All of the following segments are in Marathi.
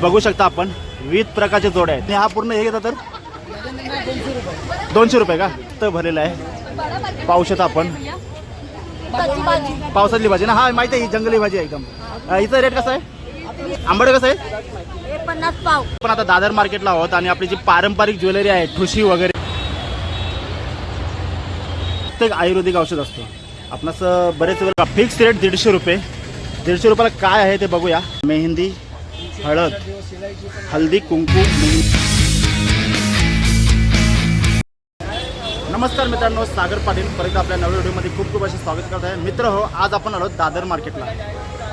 बघू शकता आपण. विविध प्रकारचे जोड्या आहेत. हा पूर्ण हे घेता तर? दोनशे रुपये का? तर भरलेला आहे. पाहू शकता आपण. पावसातली भाजी ना? हा माहिती आहे जंगली भाजी आहे एकदम. हिचा रेट कसा आहे? आंबट कसं आहे? पन्नास पाव. पण आता दादर मार्केटला आहोत आणि आपली जी पारंपरिक ज्वेलरी आहे ठुशी वगैरे. ते एक आयुर्वेदिक औषध असतो. आपणास बरेच वेळ फिक्स रेट दीडशे रुपये. दीडशे रुपयाला काय आहे ते बघूया. मेहंदी हळद हल्दी कुंकू. नमस्कार मित्रांनो सागर पाटील परत आपल्या नव्या व्हिडिओमध्ये खूप खूप असे स्वागत करत आहे. मित्र हो आज आपण आलो दादर मार्केटला.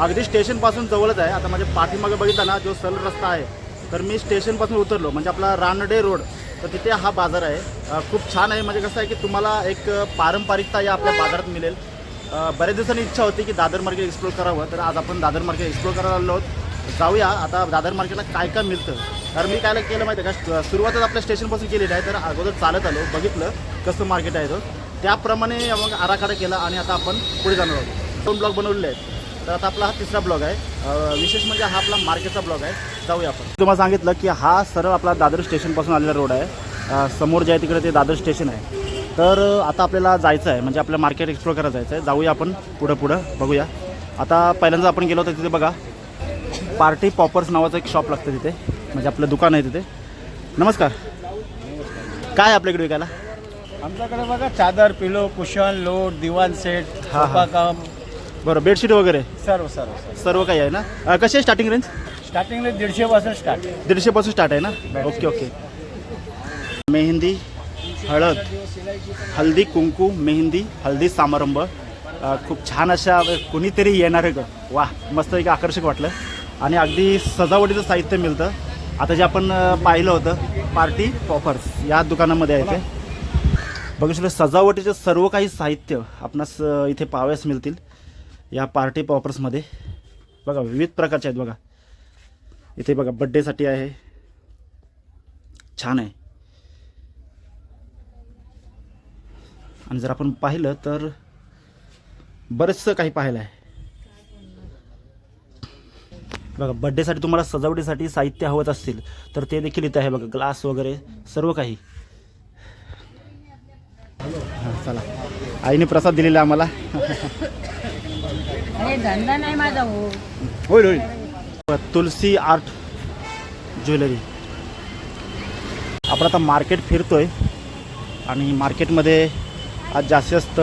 अगदी स्टेशनपासून जवळच आहे. आता माझ्या पाठीमागे बघितला ना जो सरळ रस्ता आहे तर मी स्टेशनपासून उतरलो. म्हणजे आपला रानडे रोड तर तिथे हा बाजार आहे. खूप छान आहे. म्हणजे कसं आहे की तुम्हाला एक पारंपरिकता या आपल्या बाजारात मिळेल. बऱ्याच दिवसांनी इच्छा होती की दादर मार्केट एक्सप्लोर करावं तर आज आपण दादर मार्केट एक्सप्लोर करायला आलो आहोत. जाऊया. आता दादर मार्केटला काय काय मिळतं? कारण मी काय केलं माहिती आहे का सुरुवातच आपल्या स्टेशनपासून केलेली आहे तर अगोदर चालत आलो बघितलं कसं मार्केट आहे तर त्याप्रमाणे मग आराखडा केला आणि आता आपण पुढे जाणार आहोत. दोन ब्लॉग बनवलेले आहेत. तर आता आपला हा तिसरा ब्लॉग आहे. विशेष म्हणजे हा आपला मार्केटचा ब्लॉग आहे. जाऊया आपण. तुम्हाला सांगितलं की हा सरळ आपला दादर स्टेशनपासून आलेला रोड आहे. समोर जे आहे तिकडे ते दादर स्टेशन आहे. तर आता आपल्याला जायचं आहे. म्हणजे आपलं मार्केट एक्सप्लोर करायला जायचं आहे. जाऊया आपण पुढं पुढं बघूया. आता पहिल्यांदा आपण गेलो तर तिथे बघा. पार्टी पॉपर्स नावाचं एक शॉप लागतं तिथे. म्हणजे आपलं दुकान आहे तिथे. नमस्कार. काय आपल्याकडे विकायला? आमच्याकडे बघा चादर पिलो कुशन लोट दिवाण सेट हा, हा. काम बरं बेडशीट वगैरे? सर्व सर्व सर्व. सर्व काही आहे ना? अ, कशी आहे स्टार्टिंग रेंज स्टार्टिंगला दीडशे पासून स्टार्ट दीडशेपासून स्टार्ट आहे ना? ओके ओके मेहंदी हळद हल्दी कुंकू मेहंदी हल्दी समारंभ. अ, खूप छान अशा कुणीतरी येणार आहे वा मस्त एक आकर्षक वाटलं. आणि अगदी सजावटीचं साहित्य मिळतं. आता जे आपण पाहिलं होतं पार्टी पॉपर्स या दुकानामध्ये आहे ते. बघू शकतो सजावटीचं सर्व काही साहित्य आपणास इथे पाहाव्यास मिळतील या पार्टी पॉपर्समध्ये. बघा विविध प्रकारचे आहेत बघा. इथे बघा बड्डेसाठी आहे. छान आहे. आणि जर आपण पाहिलं तर बरंचसं काही पाहायला आहे. बघा बड्डेसाठी तुम्हाला सजावटीसाठी साहित्य हवत असतील तर ते देखील इथे आहे बघा ग्लास वगैरे सर्व काही. हां चला. आईने प्रसाद दिलेला आम्हाला. हे धंदा नाही माझा होईल होईल. Tulsi art jewellery. आपण आता मार्केट फिरतोय आणि मार्केटमध्ये आज जास्तीत जास्त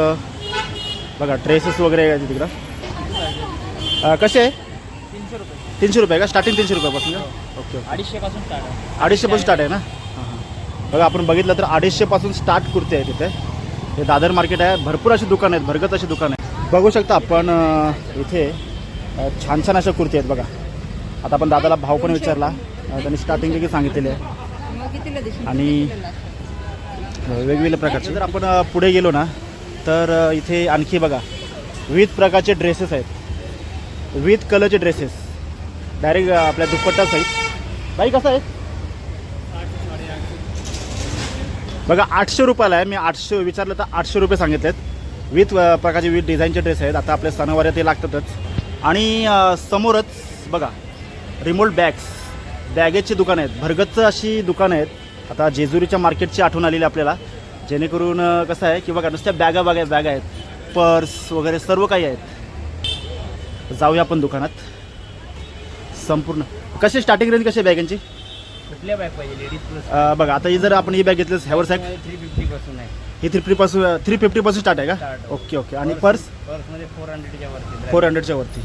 बघा ड्रेसेस वगैरे तिकडं. कसे आहे? तीनशे रुपये का? स्टार्टिंग तीनशे रुपयापासून का? ओके ओके अडीचशे पासून स्टार्ट आहे. अडीचशेपासून स्टार्ट आहे ना? हां हां. बघा आपण बघितलं तर अडीचशेपासून स्टार्ट कुर्ते आहे तिथे. हे दादर मार्केट आहे. भरपूर अशी दुकानं आहेत भरगत अशी दुकानं आहेत बघू शकता आपण इथे छान छान अशा कुर्ती आहेत बघा. आता आपण दादाला भाव पण विचारला. त्यांनी स्टार्टिंग देखील सांगितलेले आहे. आणि वेगवेगळ्या प्रकारचे. जर आपण पुढे गेलो ना तर इथे आणखी बघा विविध प्रकारचे ड्रेसेस आहेत. विविध कलरचे ड्रेसेस डायरेक्ट uh, आपल्या दुपट्टा सहित बाई कसं आहे? बघा आठशे रुपयाला आहे. मी आठशे विचारलं तर आठशे रुपये सांगितलेत. विविध uh, प्रकारचे विविध डिझाईनचे ड्रेस आहेत. आता आपल्या सणावार ते लागतातच. आणि uh, समोरच बघा रिमोट बॅग्स बॅगेजची दुकानं आहेत. भरगतच अशी दुकानं आहेत. आता जेजुरीच्या मार्केटची आठवण आलेली आपल्याला. जेणेकरून कसं आहे की बघा नुसत्या बॅगा बघा बॅग आहेत. पर्स वगैरे सर्व काही आहेत. जाऊया आपण दुकानात. संपूर्ण. कशी स्टार्टिंग रेंज कशी आहे बॅगांची कुठल्या बॅग पाहिजे? लेडीज प्लस अ, बघा आता ही जर आपण ही बॅग घेतली ह्यावर सॅक थ्री फिफ्टी पासून आहे. ही थ्री पासून थ्री फिफ्टीपासून स्टार्ट आहे का? Start. ओके ओके आणि पर्स फोर हंड्रेडच्या वरती फोर हंड्रेडच्या वरती.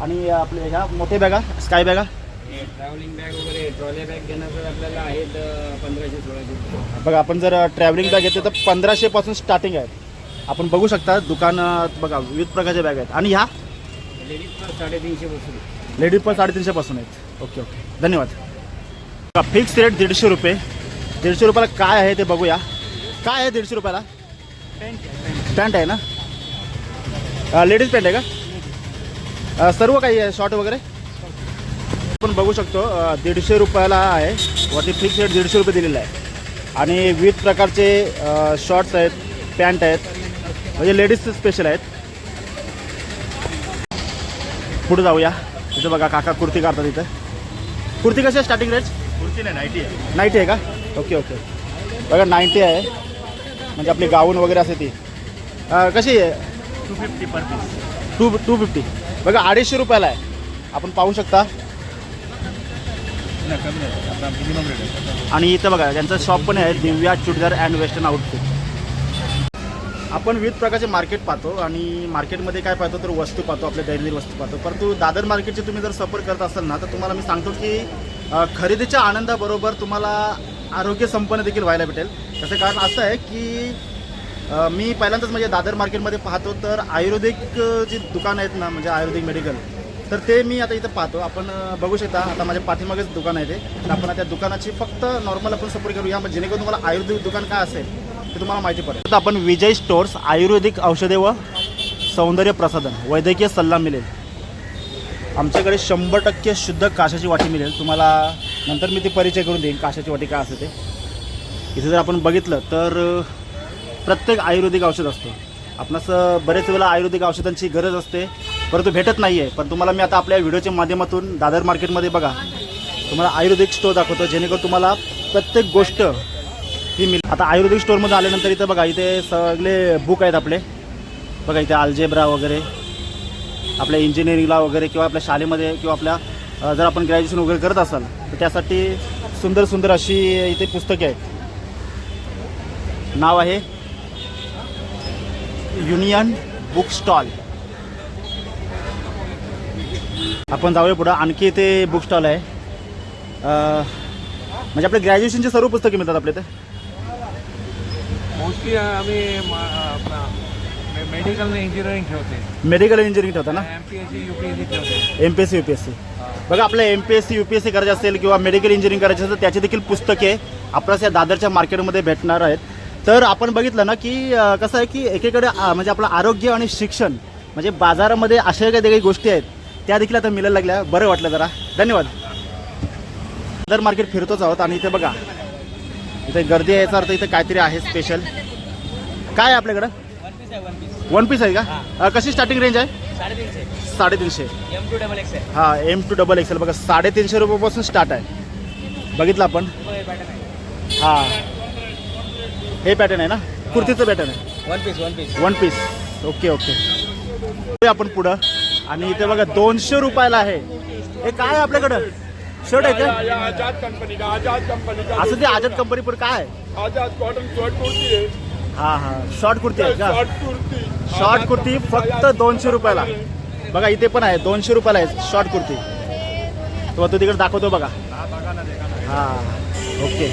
आणि आपले ह्या मोठ्या बॅगा स्काय बॅगा ट्रॅव्हलिंग बॅग वगैरे ट्रॉली बॅग घेण्याचं आपल्याला आहेत अं, पंधराशे सोळाशे बघा आपण जर ट्रॅव्हलिंग बॅग घेतली तर पंधराशेपासून स्टार्टिंग आहे. आपण बघू शकता दुकानात बघा विविध प्रकारच्या बॅग आहेत. आणि ह्या? लेडीज साडेतीनशे पासून लेडीज पण साडेतीनशेपासून आहेत. Okay okay. धन्यवाद. फिक्स रेट दीडशे रुपये. दीडशे रुपयाला काय आहे ते बघूया. काय आहे दीडशे रुपयाला? पॅन्ट आहे ना? लेडीज पॅन्ट आहे का? सर्व काही आहे शॉर्ट वगैरे? आपण बघू शकतो दीडशे रुपयाला आहे. वरती फिक्स रेट दीडशे रुपये दिलेला आहे. आणि विविध प्रकारचे शॉर्ट्स आहेत पॅन्ट आहेत. म्हणजे लेडीज स्पेशल आहेत. पुढे जाऊया. तिथं बघा काका कुर्ती काढतात इथं. कुर्ती कशी आहे स्टार्टिंग रेट कुर्ती नाही नाईटी आहे. नाईन्टी आहे का? ओके ओके बघा नाईन्टी आहे. म्हणजे आपली गाऊन वगैरे असते ती. कशी आहे? Two fifty per piece two two fifty बघा अडीचशे रुपयाला आहे. आपण पाहू शकता. आणि इथं बघा त्यांचं शॉप पण आहे Divya churidar and western outfit आपण विविध प्रकारचे मार्केट पाहतो आणि मार्केटमध्ये काय पाहतो तर वस्तू पाहतो आपल्या दैनंदिन वस्तू पाहतो. परंतु दादर मार्केटचे तुम्ही जर सफर करत असाल ना तर तुम्हाला मी सांगतो की खरेदीच्या आनंदाबरोबर तुम्हाला आरोग्य संपन्न देखील व्हायला भेटेल. त्याचं कारण असं आहे की मी पहिल्यांदाच म्हणजे दादर मार्केटमध्ये पाहतो तर आयुर्वेदिक जी दुकानं आहेत ना म्हणजे आयुर्वेदिक मेडिकल तर ते मी आता इथं पाहतो. आपण बघू शकता आता माझ्या पाठीमागेच दुकान आहे ते. तर आपण त्या दुकानाची फक्त नॉर्मल आपण सपोर्ट करूया म्हणजे जेणेकरून तुम्हाला आयुर्वेदिक दुकान काय असेल ते तुम्हाला माहिती पडेल. तर आपण विजय स्टोर्स आयुर्वेदिक औषधे व सौंदर्य प्रसाधन वैद्यकीय सल्ला मिळेल. आमच्याकडे शंभर टक्के शुद्ध काशाची वाटी मिळेल. तुम्हाला नंतर मी ती परिचय करून देईन काशाची वाटी काय असते ते. इथे जर आपण बघितलं तर प्रत्येक आयुर्वेदिक औषध असतो. आपणास बरेच वेळेला आयुर्वेदिक औषधांची गरज असते. परंतु भेटत नाही आहे पण तुम्हाला मी आता आपल्या व्हिडिओच्या माध्यमातून दादर मार्केटमध्ये बघा. तुम्हाला आयुर्वेदिक स्टोअर दाखवतो. जेणेकरून तुम्हाला प्रत्येक गोष्ट ही मिळेल आता आयुर्वेदिक स्टोअरमध्ये आल्यानंतर इथं बघा इथे सगळे बुक आहेत आपले. बघा इथे आल्जेब्रा वगैरे आपल्या इंजिनिअरिंगला वगैरे किंवा आपल्या शाळेमध्ये किंवा आपल्या जर आपण ग्रॅज्युएशन वगैरे करत असाल तर त्यासाठी सुंदर सुंदर अशी इथे पुस्तके आहेत. नाव आहे युनियन बुक स्टॉल आपण जाऊया पुढं. आणखी इथे बुक स्टॉल आहे. म्हणजे आपले ग्रॅज्युएशनचे सर्व पुस्तके मिळतात आपल्या इथे. मोस्टली आम्ही मेडिकल इंजिनिअरिंग ठेवते. मेडिकल इंजिनिअरिंग ठेवता ना? M P S C U P S C ठेवते. M P S C U P S C बघा आपलं M P S C U P S C करायचं असेल किंवा मेडिकल इंजिनिअरिंग करायचं असेल तर त्याची देखील पुस्तके आपल्यास या दादरच्या मार्केटमध्ये भेटणार आहेत. तर आपण बघितलं ना की कसं आहे की एकीकडे म्हणजे आपलं आरोग्य आणि शिक्षण म्हणजे बाजारामध्ये अशा काही काही गोष्टी आहेत त्या देखील आता मिळायला लागल्या. बरं वाटलं जरा. धन्यवाद. दादर मार्केट फिरतोच आहोत आणि इथे बघा इथे गर्दी आहे याचा अर्थ इथे काहीतरी आहे स्पेशल काय आहे आपल्याकडं? वन पीस आहे का? अं, कशी स्टार्टिंग रेंज आहे? साडेतीनशे. हा एम टू डबल एक्सेल बघा साडेतीनशे रुपयापासून स्टार्ट आहे. बघितलं आपण? हा. हे पॅटर्न आहे ना? कुर्तीचं पॅटर्न आहे. One piece one piece one piece okay okay जाऊया आपण पुढं. आणि इथे बघा दोनशे रुपयाला आहे. हे काय आहे आपल्याकडं? शर्ट आहे का? आजाद कंपनी का? आजाद कंपनी का? असं ते आझाद कंपनी पण काय? आहे? आजाद कॉटन शॉर्ट कुर्ती है हा हा. शॉर्ट कुर्ती आहे का? शॉर्ट कुर्ती. शॉर्ट कुर्ती फक्त दोनशे रुपयाला. बघा इथे पण आहे. दोनशे रुपयाला आहे शॉर्ट कुर्ती. तो तो तिकडे दाखवतो बघा. हा ओके.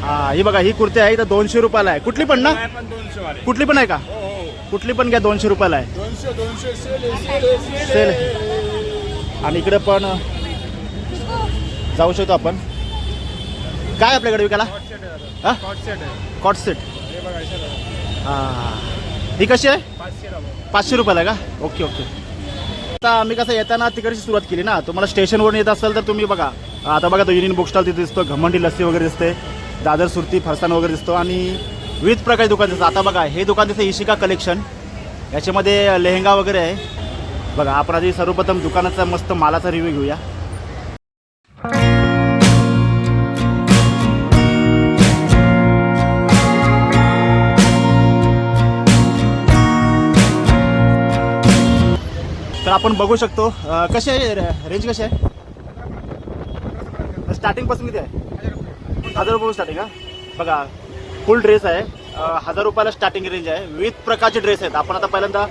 हा ही बघा ही कुर्ती आहे. इथं दोनशे रुपयाला आहे. कुठली पण ना? पण दोनशे वाले कुठली पण आहे का? हो हो. कुठली पण घ्या दोनशे रुपयाला आहे. दोनशे दोनशे सेल आहे, सेल आहे, सेल आहे. सेल आणि इकडे पण जाऊ शकतो आपण. काय आपल्याकडे विकायला? कॉट सेट हां. ही कशी आहे? पाचशे रुपयाला आहे का? Okay okay. आता आम्ही कसं येताना तिकडची सुरुवात केली ना. तुम्हाला स्टेशनवरून येत असाल तर तुम्ही बघा. आता बघा तो युनियन बुक स्टॉल तिथे दिसतो. घमंडी लस्सी वगैरे दिसते. दादर सुरती फरसाण वगैरे दिसतो. आणि विविध प्रकारचे दुकान दिसतं आता बघा हे दुकान दिसतं इशिका कलेक्शन याच्यामध्ये लेहंगा वगैरे आहे. बघा आपण आधी सर्वप्रथम दुकानाचा मस्त मालाचा रिव्ह्यू घेऊया. आपण बघू शकतो. कसे कशी आहे रेंज कशी आहे? स्टार्टिंगपासून किती आहे? हजार रुपये स्टार्टिंग हा? बघा फुल ड्रेस आहे. हजार रुपयाला स्टार्टिंग रेंज आहे. विविध प्रकारचे ड्रेस आहेत. आपण आता पहिल्यांदा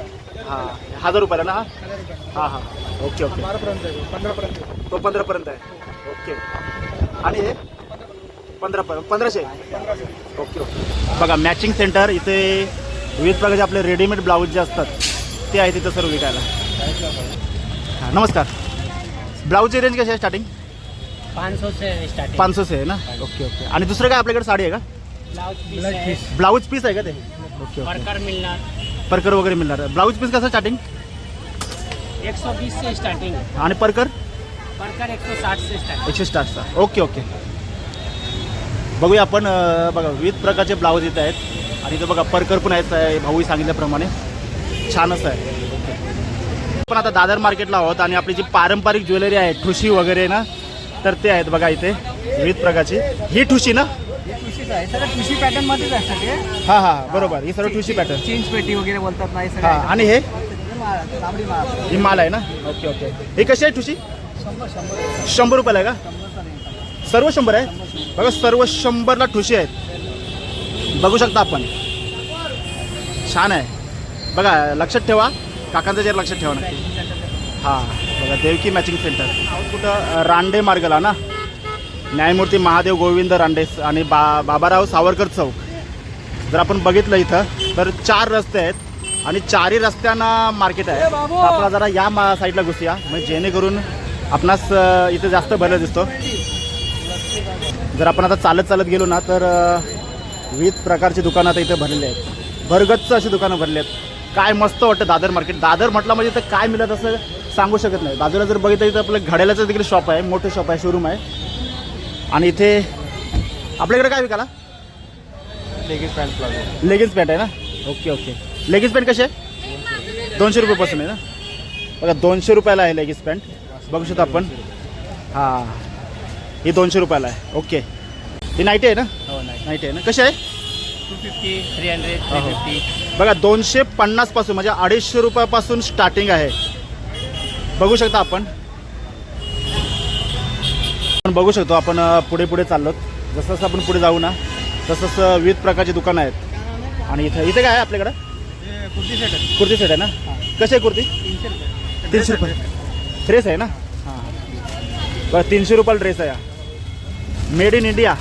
हां हजार रुपयाला ना हां? हां ओके ओके पंधरापर्यंत तो पंधरापर्यंत आहे. ओके आणि हे? पंधरा पंधराशे? ओके ओके बघा मॅचिंग सेंटर इथे विविध प्रकारचे आपले रेडीमेड ब्लाऊज जे असतात ते आहे तिथं सर्व विकायला. हां नमस्कार. ब्लाऊजची रेंज कशी आहे स्टार्टिंग पाच सौ से स्टार्टिंग पाच सौचे आहे ना? ओके ओके आणि दुसरं काय आपल्याकडे साडी आहे का? ब्लाउज पीस है ब्लाऊज पीस आहे का ते? ओके ओके वर्कर मिलना परकर वगैरे मिळणार. ब्लाऊज पीस कसं स्टार्टिंग एक सौ बीस से स्टार्टिंग है आणि परकर? वर्कर एक सौ साठ से स्टार्टिंग एकशे स्टार्टचा ओके ओके बघूया आपण अं, बघा विविध प्रकारचे ब्लाऊज इथे आहेत. आणि इथं बघा परकर पण आहेत अं, भाऊही सांगितल्याप्रमाणे. छानच आहे. पण आता दादर मार्केटला आहोत आणि आपली जी पारंपरिक ज्वेलरी आहे ठुशी वगैरे ना तर ते आहेत बघा इथे विविध प्रकारची. ही ठुशी ना? हे ठुशी पॅटर्न मध्येच असतात हे हा हा बरोबर. ही सर्व ठुशी पॅटर्न चीन्स पेटी वगैरे बोलतात नाही हा आणि हे? ही माल आहे ना? Okay okay. ही कशी आहे ठुशी? शंभर रुपयाला आहे का? सर्व शंभर आहे? बघा सर्व शंभरला ठुशी आहेत. बघू शकता आपण. छान आहे. बघा लक्षात ठेवा. काकांचं जर लक्षात ठेवा नक्की हां बघा देवकी मॅचिंग सेंटर कुठं रांडे मार्गला ना? न्यायमूर्ती महादेव गोविंद रांडे आणि बा बाबाराव सावरकर चौक. जर आपण बघितलं इथं तर चार रस्ते आहेत आणि चारही रस्त्यांना मार्केट आहे. आपला जरा या मा साईडला घुसूया. म्हणजे जेणेकरून आपणास इथं जास्त भरलं दिसतो. जर आपण आता चालत चालत गेलो ना तर विविध प्रकारची दुकानं आता इथे भरलेली आहेत. भरगच्च अशी दुकानं भरली आहेत. काय मस्त वाटतं दादर मार्केट दादर म्हटलं म्हणजे इथं काय मिळत असं सांगू शकत नाही. बाजूला जर बघितलं इथं आपलं घड्याळाचं देखील शॉप आहे मोठं शॉप आहे शोरूम आहे. आणि इथे आपल्याकडे काय विकाला लेगीज पॅन्ट लेगिन्स पॅन्ट आहे ना? Okay okay. लेगिन्स पॅन्ट आहे दोनशे रुपयेपासून आहे ना? बघा दोनशे रुपयाला आहे लेगिन्स पॅन्ट बघू शकतो आपण. हां. ही दोनशे रुपयाला आहे. ओके. ही नाईटी आहे ना? हो नाईटी. आहे ना? कशी आहे? टू फिफ्टी थ्री हंड्रेड हो, थ्री हो. फिफ्टी बघा दोनशे पन्नासपासून म्हणजे अडीचशे रुपयापासून स्टार्टिंग आहे. बघू शकता आपण. आपण बघू शकतो आपण अ, पुढे पुढे चाललो जसं जसं आपण पुढे जाऊ ना तसं तसं विविध प्रकारची दुकानं आहेत. आणि इथं इथे काय आहे आपल्याकडं? कुर्ती सेट आहे. कुर्ती सेट आहे ना? कशी आहे कुर्ती? तीनशे रुपये. तीनशे रुपये. ड्रेस आहे ना? हां बघा तीनशे रुपयाला ड्रेस आहे. मेड इन इंडिया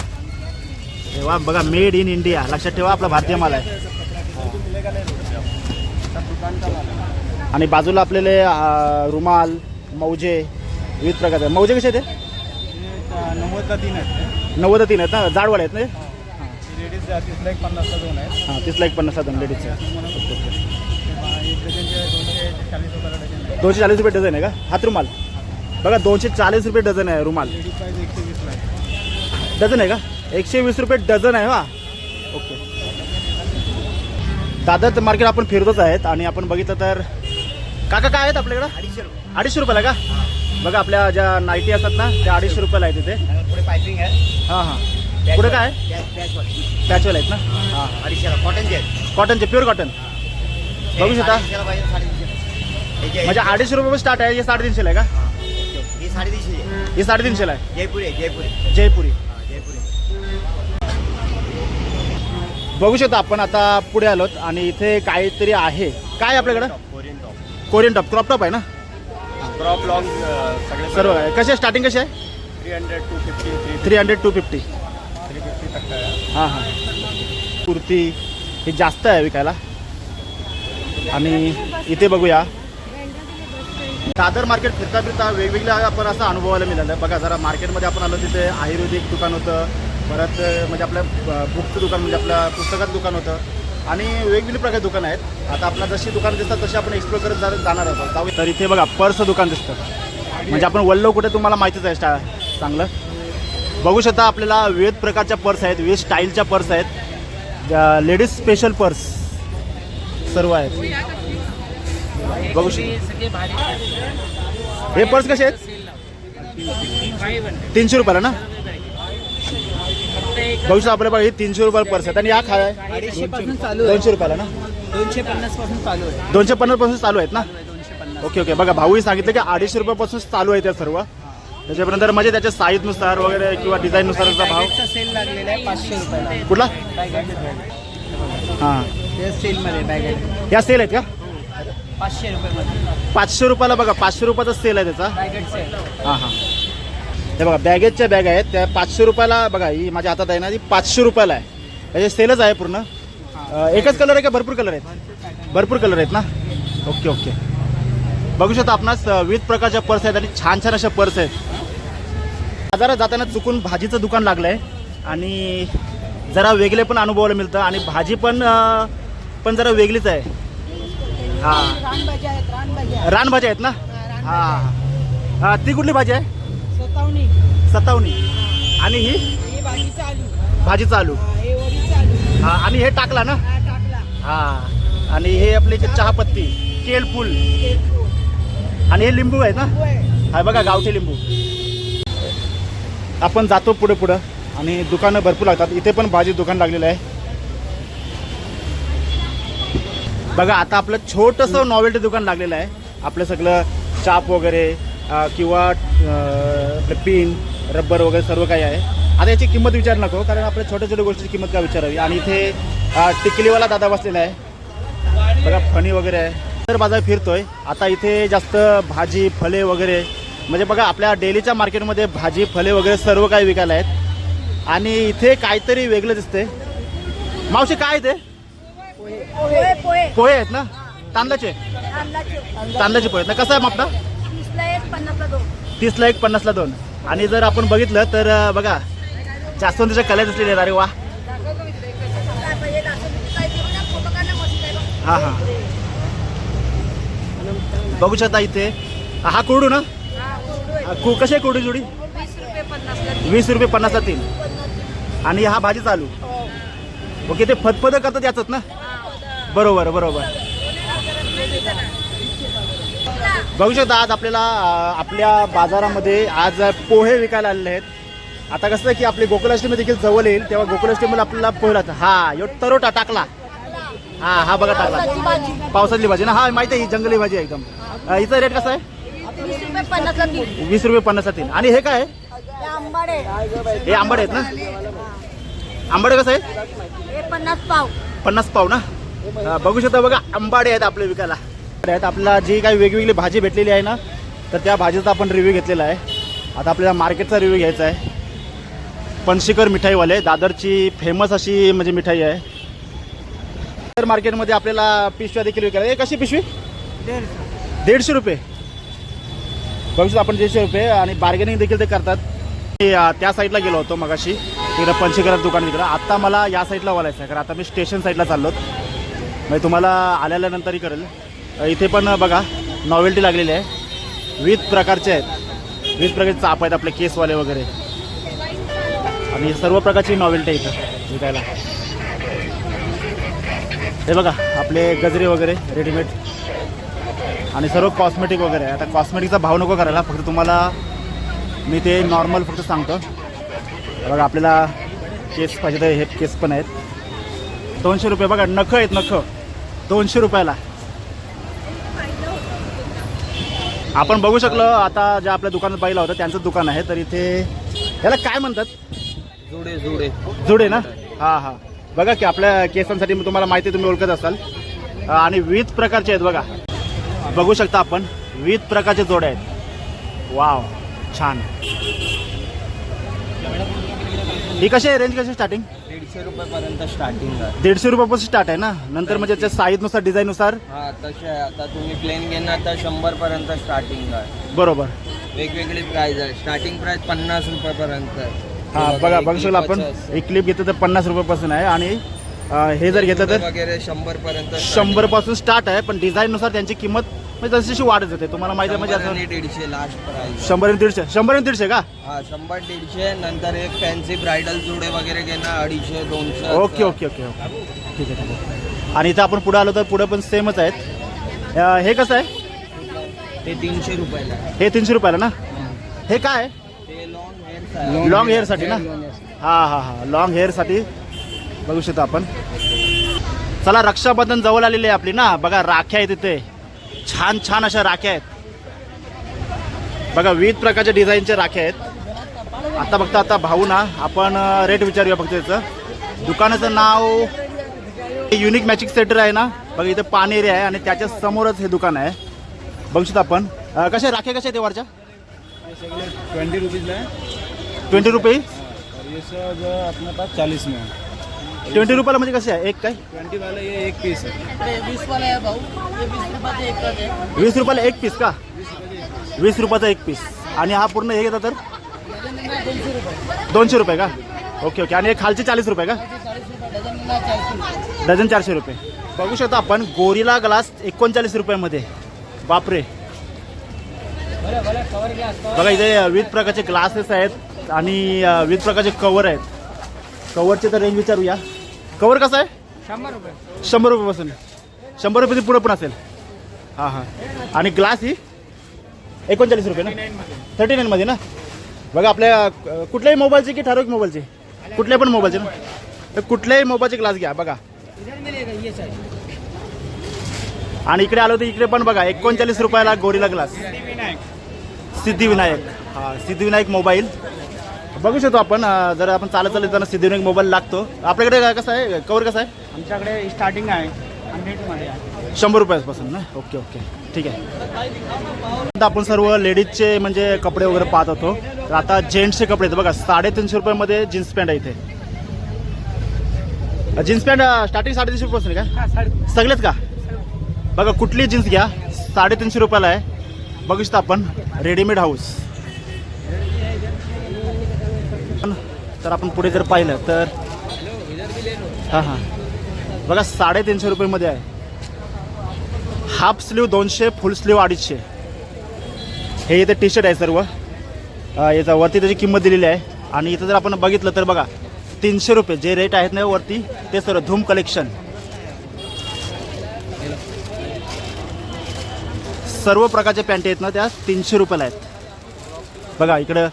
तेव्हा बघा मेड इन इंडिया लक्षात ठेवा आपला भारतीय माल आहे. आणि बाजूला आपल्याले रुमाल मौजे विविध प्रकारचे. मौजे कसे आहेत ते? तीन आहेत नव्वद तीन आहेत. ना जाडवाड आहेत ना लेडीज तीसला एक पन्नासला दोन आहेत हां तीसला एक पन्नास दोन लेडीजचे दोनशे चाळीस रुपये डझन आहे का? हात रुमाल. बघा दोनशे चाळीस रुपये डझन आहे रुमाल. डझन आहे का? एकशे वीस रुपये डझन आहे हा. ओके. दादर मार्केट आपण फिरतच आहेत आणि आपण बघितलं तर काका काय आहेत आपल्याकडं? अडीचशे रुपये. अडीचशे रुपयाला का? बघा आपल्या ज्या नाईटी असतात ना त्या अडीचशे रुपयाला आहेत तिथे पुढे पायपिंग आहे. हां हां. पुढे काय? पॅचवेल आहेत ना? हां अडीचशेला. कॉटनचे आहेत. कॉटनचे प्युअर कॉटन बघू शकता? म्हणजे अडीचशे रुपये स्टार्ट आहे हे साडेतीनशेला आहे का? ही. साडेतीनशे ही साडेतीनशेला आहे. जयपुरी जयपुरी. जयपुरी. बघू शकता आपण आता पुढे आलोत आणि इथे काहीतरी आहे. काय आपल्याकडं? Korean top Korean top crop top आहे ना? क्रॉप लॉंग सगळे सर्व आहे. कसे स्टार्टिंग कशी आहे? Three hundred two fifty three three hundred two fifty three fifty तक हां हां. कुर्ती हे जास्त आहे विकायला. आणि इथे बघूया. दादर मार्केट फिरता फिरता वेगवेगळ्या आपण असं अनुभवायला मिळालं. बघा जरा मार्केटमध्ये आपण आलो तिथे आयुर्वेदिक दुकान होतं. परत म्हणजे आपलं बुकचं दुकान म्हणजे आपलं पुस्तकाचं दुकान होतं. आणि वेगवेगळे प्रकारचे दुकान आहेत. आता आपल्याला जशी दुकान दिसतात तशी आपण एक्सप्लोर करत जा- जाणार आहोत. तर इथे बघा पर्स दुकान दिसतं. म्हणजे आपण वल्लो कुठे तुम्हाला माहितीच आहे स्टा चांगलं? बघू शकता आपल्याला विविध प्रकारच्या पर्स आहेत विविध स्टाईलच्या पर्स आहेत. लेडीज स्पेशल पर्स सर्व आहेत. बघू शकता. हे पर्स कसे आहेत? तीनशे रुपयाला ना? बघू शकता आपल्या बघा हे तीनशे रुपयाला पर्स आहेत. आणि या खाय अडीचशे पासून चालू आहे. दोनशे रुपयाला ना? दोनशे पन्नासपासून चालू आहे. दोनशे पन्नासपासून चालू आहेत ना? दोनशे पन्नास. Okay okay. बघा भाऊही सांगितलं की अडीचशे रुपयापासून चालू आहे त्या सर्व. त्याच्यापर्यंत म्हणजे त्याच्या साईजनुसार वगैरे किंवा डिझाईननुसारचा भाव बॅगेटचा सेल लागलेला आहे पाचशे रुपयाला. कुठला? हां. ते सेलमध्ये या सेल आहेत का? पाचशे रुपयामध्ये. पाचशे रुपयाला बघा पाचशे रुपयाचा सेल आहे त्याचा. हां हां. हे बघा बॅगेजच्या बॅग आहेत. त्या पाचशे रुपयाला बघा ही माझ्या हातात आहे ना ती पाचशे रुपयाला आहे. त्याचे सेलच आहे पूर्ण. एकच कलर आहे का भरपूर कलर आहेत? भरपूर कलर आहेत ना? ओके ओके बघू शकता आपणास विविध प्रकारच्या पर्स आहेत आणि छान छान अशा पर्स आहेत. बाजारात जाताना चुकून भाजीचं दुकान लागलं आहे आणि जरा वेगळे पण अनुभवायला मिळतं. आणि भाजी पण पण जरा वेगळीच आहे. हां. रानभाज्या आहेत ना? हां हां ती कुठली भाजी आहे? सतावणी. आणि ही? भाजी चालू. हे हा आणि हे टाकला ना? हा टाकला. हा आणि हे आपले चहापत्ती केळ फुल आणि हे लिंबू आहेत ना? हा बघा गावठी लिंबू. आपण जातो पुढे पुढं. आणि दुकानं भरपूर लागतात. इथे पण भाजी दुकान लागलेलं आहे. बघा आता आपलं छोटंसं नॉवेल्टी दुकान लागलेलं आहे. आपलं सगळं चाप वगैरे किंवा आपलं पिन रबर वगैरे सर्व काही आहे. आता याची किंमत विचार नको कारण आपल्या छोट्या छोट्या गोष्टीची किंमत काय विचारावी? आणि इथे टिकलीवाला दादा बसलेला आहे. बघा फणी वगैरे आहे. तर बाजार फिरतोय. आता इथे जास्त भाजी फळे वगैरे म्हणजे बघा आपल्या डेलीच्या मार्केटमध्ये भाजी फळे वगैरे सर्व काही विकायला आहेत. आणि इथे काहीतरी वेगळं दिसते मावशी काय आहे ते? पोहे आहेत ना? तांदळाचे? तांदळाचे. पोहे आहेत ना? कसं आहे मापटा तीसला एक पन्नासला दोन. आणि जर आपण बघितलं तर बघा जास्वंदीच्या कल्या दिसलेले आहेत अरे वा बघा. हां हां शकता इथे हा कोरडू ना कशी आहे कोरडी जोडी वीस रुपये पन्नासला तीन. आणि हा भाजी चालू हो. ओके ते फतफद करतात याच ना. बरोबर बरोबर बघू शकता आज आपल्याला आपल्या बाजारामध्ये आज पोहे विकायला आलेले आहेत. आता कसं आहे की आपली गोकुलाष्टमी देखील जवळ येईल तेव्हा गोकुलाष्टमीला आपल्याला पोहे राहतात हा यो तरोटा टाकला. हा हा बघा टाकला. पावसातली भाजी ना? हा माहिती आहे ही जंगली भाजी आहे एकदम. हिचा रेट कसा आहे? वीस रुपये तीन पन्नासला तीन. आणि हे काय आहे? हे आंबाडे आहेत ना? आंबट कसं आहे? पन्नास पाव. पन्नास पाव ना? बघू शकता बघा आंबाडे आहेत आपले विकायला. आहेत आपल्याला जी काही वेगवेगळी भाजी भेटलेली आहे ना तर त्या भाजीचा आपण रिव्ह्यू घेतलेला आहे. आता आपल्याला मार्केटचा रिव्ह्यू घ्यायचा आहे. पणशीकर मिठाईवाले दादरची फेमस अशी म्हणजे मिठाई आहे. तर मार्केटमध्ये आपल्याला पिशव्या देखील विकायला हे कशी पिशवी? दीडशे रुपये. बघू आपण दीडशे रुपये आणि बार्गेनिंग देखील ते करतात. त्या साईडला गेलो होतो मगाशी. तिकडं पंचकरात दुकान तिकडं. आता मला या साईडला वालायचं आहे कारण आता मी स्टेशन साईडला चाललो म्हणजे तुम्हाला आल्यानंतरही करेल इथे पण बघा नॉवेल्टी लागलेली आहे. विविध प्रकारचे आहेत. विविध प्रकारचे चाप आहेत आपले केसवाले वगैरे. आणि सर्व प्रकारची नॉवेल्टी आहे इथं विकायला. हे बघा आपले गजरे वगैरे रेडीमेड आणि सर्व कॉस्मेटिक वगैरे आहे. आता कॉस्मेटिकचा भाव नको करायला फक्त तुम्हाला मी ते नॉर्मल फक्त सांगतो. बघा आपल्याला केस पाहिजे तर हे केस पण आहेत. दोनशे रुपये बघा नखं आहेत नखं. दोनशे रुपयाला. आपण बघू शकलो आता ज्या आपल्या दुकानात पाहिलं होतं त्यांचं दुकान आहे तर इथे याला काय म्हणतात? जुडे जुडे. जुडे ना? हां हां. बघा की आपल्या केसांसाठी मी तुम्हाला माहिती तुम्ही ओळखत असाल. आणि विविध प्रकारचे आहेत बघा. बघू शकता आपण विविध प्रकारचे जोडे आहेत. वाव छान. ही कशी आहे रेंज कशी स्टार्टिंग दीडशे रुपयापर्यंत स्टार्टिंग आहे. दीडशे रुपयापासून स्टार्ट आहे ना? नंतर म्हणजे त्याच्या साईजनुसार डिझाईननुसार हा तसे आहे आता तुम्ही प्लेन घेणार तर शंभर पर्यंत स्टार्टिंग आहे. बरोबर. वेगवेगळी प्राइस आहे. स्टार्टिंग प्राइस पन्नास रुपयापर्यंत आहे. हां बघा बघू शकलो आपण. एक क्लिप घेतलं तर पन्नास रुपयापासून आहे आणि हे जर घेतलं तर? वगैरे शंभर पर्यंत शंभरपासून स्टार्ट आहे पण डिझाईननुसार त्यांची किंमत म्हणजे तशी वाढत जाते. तुम्हाला माहिती आहे म्हणजे दीडशे लास्ट प्राइस शंभर आणि दीडशे. शंभर आणि दीडशे का? हा शंभर दीडशे नंतर एक फॅन्सी ब्रायडल जुडे वगैरे घेणार अडीचशे दोनशे ओके ओके ओके ओके. ठीक आहे ठीक आहे. आणि इथं आपण पुढे आलो तर पुढे पण सेमच आहेत. अं, हे कसं आहे? ते तीनशे रुपयाला आहे. हे तीनशे रुपयाला ना? हे. काय ते लॉंग हेअर लॉंग हेअरसाठी ना? हां हां हां. लॉंग हेअरसाठी बघू शकतो आपण. चला रक्षाबंधन जवळ आलेली आहे आपली ना. बघा राख्या आहेत इथे. छान छान अशा राख्या आहेत. बघा विविध प्रकारच्या डिझाईनच्या राख्या आहेत. आता फक्त आता भाऊ ना आपण रेट विचारूया फक्त त्याचं दुकानाचं नाव युनिक मॅचिक सेंटर आहे ना. बघा इथं पानेरी आहे आणि त्याच्या समोरच हे दुकान आहे. बघू शकतो आपण. कशा राख्या कशा आहेत वरच्या ट्वेंटी रुपीज़ ट्वेंटी रुपये पास चालीस में ट्वेंटी रुपयाला म्हणजे कसे आहे? एक काय? ट्वेंटी वाला ये एक पीस है वीस वाला आहे भाऊ. हे वीस रुपयाचे एकच आहे. वीस रुपयाला एक पीस का? वीस रुपयाचा एक पीस आणि हा पूर्ण हे घेता तर? दोनशे रुपये दोनशे रुपये का? Okay okay. आणि हे खालचे चाळीस रुपये का? चाळीस रुपये डझन नाही चाळीस रुपये डझन चारशे रुपये. बघू शकतो आपण गोरीला ग्लास एकोणचाळीस रुपयामध्ये. बापरे. बघा इथे विविध प्रकारचे ग्लासेस आहेत आणि अ, विविध प्रकारचे कवर आहेत. कवरचे तर रेंज विचारूया. कवर कसं आहे? शंभर रुपये. शंभर रुपयापासून शंभर रुपये पुढं पण असेल. हां हां. आणि ग्लास ही? एकोणचाळीस रुपये ना? थर्टी नाईनमध्ये ना? बघा आपल्या अ, कुठल्याही मोबाईलचे की ठराविक मोबाईलचे कुठल्याही पण मोबाईलचे ना? तर कुठल्याही मोबाईलचे ग्लास घ्या बघा. इधर मिलेगा ये साइड आणि इकडे आलो तर इकडे पण बघा एकोणचाळीस रुपयाला गोरीला ग्लास सिद्धिविनायक. हा सिद्धिविनायक मोबाईल बघू शकतो आपण अं, जर आपण चालत चालत जाताना सिद्धिविनायक मोबाईल लागतो. आपल्याकडे काय कसं आहे? कवर कसं आहे? आमच्याकडे स्टार्टिंग आहे. हंड्रेडमध्ये आहे. शंभर रुपयापासून ना? Okay okay. ठीक आहे. आता आपण सर्व लेडीजचे म्हणजे कपडे वगैरे पाहत होतो. तर आता जेंट्सचे कपडे आहेत. बघा साडेतीनशे रुपयामध्ये जीन्स पॅन्ट आहे इथे. जीन्स पॅन्ट स्टार्टिंग साडेतीनशे रुपयापासून आहे हां साडे का सगळेच का? बघा कुठली जीन्स घ्या साडेतीनशे रुपयाला आहे. बघू शकता आपण रेडीमेड हाऊस तर आपण पुढे जर पाहिलं तर हां हां. बघा साडेतीनशे रुपयेमध्ये आहे. हाफ स्लीव दोनशे फुल स्लीव अडीचशे. हे इथे टी शर्ट आहे सर्व. याचा वरती त्याची किंमत दिलेली आहे. आणि इथं जर आपण बघितलं तर बघा तीनशे रुपये जे रेट आहेत ना वरती ते सर्व धूम कलेक्शन सर्व प्रकारच्या पॅन्ट आहेत ना त्या तीनशे रुपयाला आहेत. बघा इकडं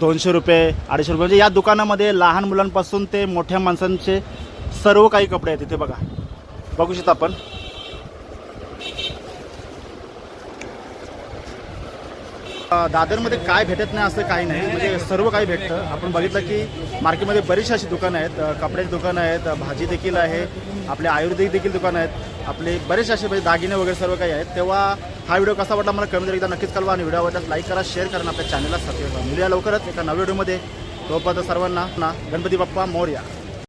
दोनशे रुपये अडीचशे रुपये. म्हणजे या दुकानामध्ये लहान मुलांपासून ते मोठ्या माणसांचे सर्व काही कपडे आहेत. इथे बघा. बघू शकता आपण. दादरमध्ये काय भेटत नाही असं काही नाही. म्हणजे सर्व काही भेटतं. आपण बघितलं की मार्केटमध्ये बरीचशी अशी दुकानं आहेत. कपड्याची दुकानं आहेत. भाजी देखील आहे. आपले आयुर्वेदिक देखील दुकानं आहेत. आपले बरेचसे असे म्हणजे दागिने वगैरे सर्व काही आहेत. तेव्हा हा व्हिडिओ कसा वाटला मला कमेंट एकदा नक्कीच कळवा आणि व्हिडिओ आवडल्यास लाईक करा शेअर करा आपल्या चॅनलला सबस्क्राईब करा. मिळूया लवकरच एका नव्या व्हिडिओमध्ये. तोपर्यंत सर्वांना ना गणपती बाप्पा मोर्या.